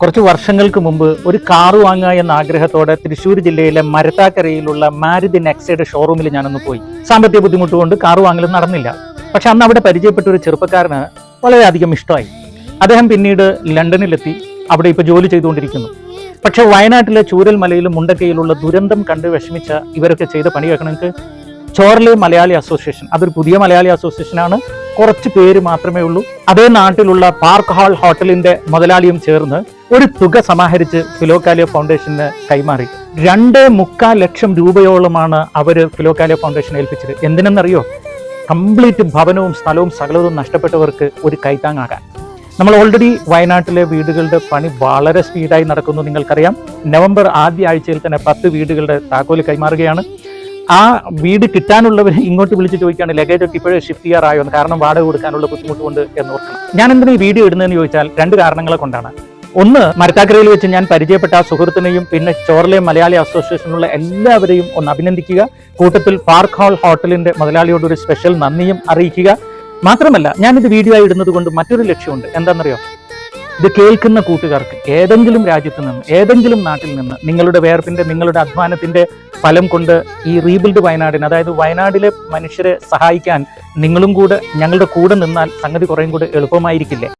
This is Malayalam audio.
കുറച്ച് വർഷങ്ങൾക്ക് മുമ്പ് ഒരു കാർ വാങ്ങുക എന്ന ആഗ്രഹത്തോടെ തൃശ്ശൂർ ജില്ലയിലെ മരത്താക്കരയിലുള്ള മാരുതി നെക്സയുടെ ഷോറൂമിൽ ഞാനൊന്ന് പോയി. സാമ്പത്തിക ബുദ്ധിമുട്ട് കൊണ്ട് കാറ് വാങ്ങലും നടന്നില്ല. പക്ഷെ അന്ന് അവിടെ പരിചയപ്പെട്ട ഒരു ചെറുപ്പക്കാരന് വളരെയധികം ഇഷ്ടമായി. അദ്ദേഹം പിന്നീട് ലണ്ടനിലെത്തി. അവിടെ ഇപ്പോൾ ജോലി ചെയ്തുകൊണ്ടിരിക്കുന്നു. പക്ഷെ വയനാട്ടിലെ ചൂരൽ ചൂരൽമലയിലും മുണ്ടക്കയിലുള്ള ദുരന്തം കണ്ട് വിഷമിച്ച ഇവരൊക്കെ ചെയ്ത പണി കേൾക്കണമെങ്കിൽ ചോർലെ മലയാളി അസോസിയേഷൻ അതൊരു പുതിയ മലയാളി അസോസിയേഷനാണ് കുറച്ച് പേര് മാത്രമേ ഉള്ളൂ. അതേ നാട്ടിലുള്ള പാർക്ക് ഹാൾ ഹോട്ടലിന്റെ മുതലാളിയും ചേർന്ന് ഒരു തുക സമാഹരിച്ച് ഫിലോക്കാലിയ ഫൗണ്ടേഷന് കൈമാറി. രണ്ട് മുക്കാൽ ലക്ഷം രൂപയോളമാണ് അവർ ഫിലോക്കാലിയ ഫൗണ്ടേഷൻ ഏൽപ്പിച്ചത്. എന്തിനെന്നറിയോ? കംപ്ലീറ്റ് ഭവനവും സ്ഥലവും സകലവും നഷ്ടപ്പെട്ടവർക്ക് ഒരു കൈത്താങ്ങാകാൻ. നമ്മൾ ഓൾറെഡി വയനാട്ടിലെ വീടുകളുടെ പണി വളരെ സ്പീഡായി നടക്കുന്നു നിങ്ങൾക്കറിയാം. നവംബർ ആദ്യ ആഴ്ചയിൽ തന്നെ പത്ത് വീടുകളുടെ താക്കോൽ കൈമാറുകയാണ്. ആ വീട് കിട്ടാനുള്ളവർ ഇങ്ങോട്ട് വിളിച്ച് ചോദിക്കുകയാണ് ലഗേജ് ഒക്കെ ഇപ്പോഴേ ഷിഫ്റ്റ് ചെയ്യാറായോ? കാരണം വാടക കൊടുക്കാനുള്ള ബുദ്ധിമുട്ട് കൊണ്ട് എന്ന് ഓർക്കണം. ഞാൻ എന്തിനാ ഈ വീഡിയോ ഇടുന്നതെന്ന് ചോദിച്ചാൽ രണ്ട് കാരണങ്ങളെ കൊണ്ടാണ്. ഒന്ന് മരത്താക്കരയിൽ വെച്ച് ഞാൻ പരിചയപ്പെട്ട സുഹൃത്തിനെയും പിന്നെ ചോർലെ മലയാളി അസോസിയേഷനുള്ള എല്ലാവരെയും ഒന്ന് അഭിനന്ദിക്കുക. കൂട്ടത്തിൽ പാർക്ക് ഹാൾ ഹോട്ടലിന്റെ മുതലാളിയോട് ഒരു സ്പെഷ്യൽ നന്ദിയും അറിയിക്കുക. മാത്രമല്ല ഞാനിത് വീഡിയോ ആയി ഇടുന്നത് കൊണ്ട് മറ്റൊരു ലക്ഷ്യമുണ്ട്. എന്താണെന്നറിയോ? ഇത് കേൾക്കുന്ന കൂട്ടുകാർക്ക് ഏതെങ്കിലും രാജ്യത്ത് നിന്ന് ഏതെങ്കിലും നാട്ടിൽ നിന്ന് നിങ്ങളുടെ വേർപ്പിന്റെ നിങ്ങളുടെ അധ്വാനത്തിന്റെ ഫലം കൊണ്ട് ഈ റീബിൽഡ് വയനാടിന് അതായത് വയനാടിലെ മനുഷ്യരെ സഹായിക്കാൻ നിങ്ങളും കൂടെ ഞങ്ങളുടെ കൂടെ നിന്നാൽ സംഗതി കുറേയും കൂടെ എളുപ്പമായിരിക്കില്ലേ?